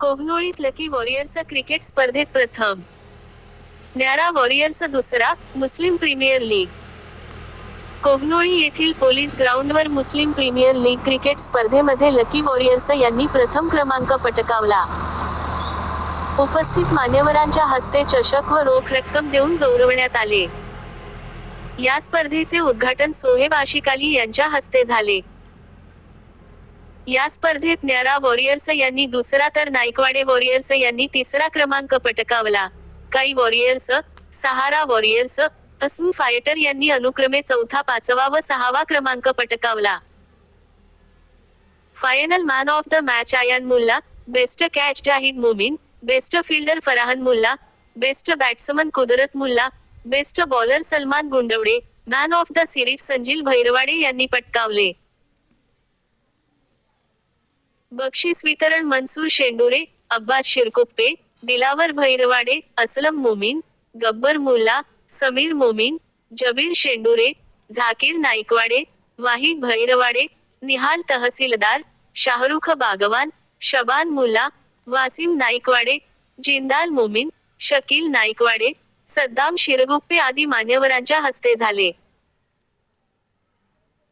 कोगनोळीत lucky warriors cricket स्पर्धेत प्रथम. न्यारा वॉरियर्स दुसरा मुस्लिम प्रीमियर लीग. कोगनोळी येथील पोलीस ग्राउंडवर मुस्लिम प्रीमियर लीग क्रिकेट स्पर्धेमध्ये लकी वॉरियर्स यांनी प्रथम क्रमांक पटकावला. उपस्थित मान्यवरांच्या हस्ते चषक व रोख रक्कम देऊन गौरवण्यात आले. या स्पर्धेचे उद्घाटन सोहेब आशिकाली यांच्या हस्ते झाले. या स्पर्धेत न्यारा वॉरियर्स यांनी दुसरा तर नायकवाडे वॉरियर्स यांनी तिसरा क्रमांक पटकावला. काही वॉरियर्स सहारा वॉरियर्स असून फायटर यांनी अनुक्रमे चौथा पाचवा व सहावा क्रमांक पटकावला. Final man of the match Ayan Mulla best catch Zahid Mumin best fielder Farhan Mulla best batsman Kudrat Mulla best bowler Salman Gundwade man of the series Sanjeel Bhairwade यांनी पटकावले. बक्षीस वितरण मनसूर शेंडुरे अब्बास शिरकुप्पे दिलावर भैरवाडे असलम मोमीन गब्बर मुल्ला समीर मोमीन जबीर शेंडुरे झाकीर नाईकवाडे वाहिद भैरवाडे निहाल तहसीलदार शाहरुख बागवान शबान मुल्ला वासिम नाईकवाडे जिंदाल मोमीन शकील नाईकवाडे सद्दाम शिरगुप्पे आदी मान्यवरांच्या हस्ते झाले.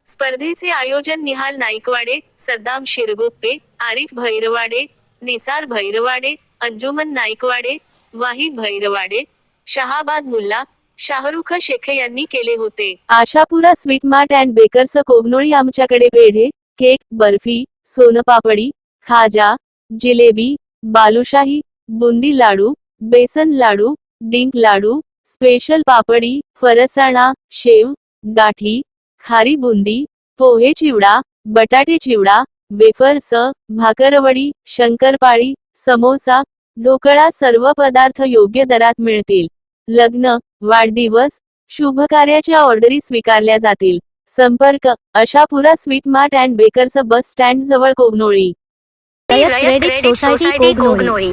स्पर्धेचे आयोजन निहाल नाईकवाडे सद्दाम शिरगुप्पे आरिफ भैरवाडे निसार भैरवाडे अंजुमन नाईकवाडे वाहिद भैरवाडे शहाबाद मुल्ला शाहरुख शेखे यांनी केले होते. Ashapura sweet mart and bakers Kognoli आमच्याकडे पेढे केक बर्फी सोनपापडी खाजा जिलेबी बालुशाही बुंदी लाडू बेसन लाडू डिंक लाडू स्पेशल पापडी फरसाणा शेव गाठी खारी बुंदी पोहे चिवडा बटाटे चिवडा वेफर्स भाकरवडी शंकरपाळी समोसा ढोकळा सर्व पदार्थ योग्य दरात मिळतील लग्न वाढदिवस शुभ कार्याच्या ऑर्डरी स्वीकारल्या जातील संपर्क Ashapura sweet mart and bakers bus stand जवळ कोगनोळी सोसायटी कोगनोळी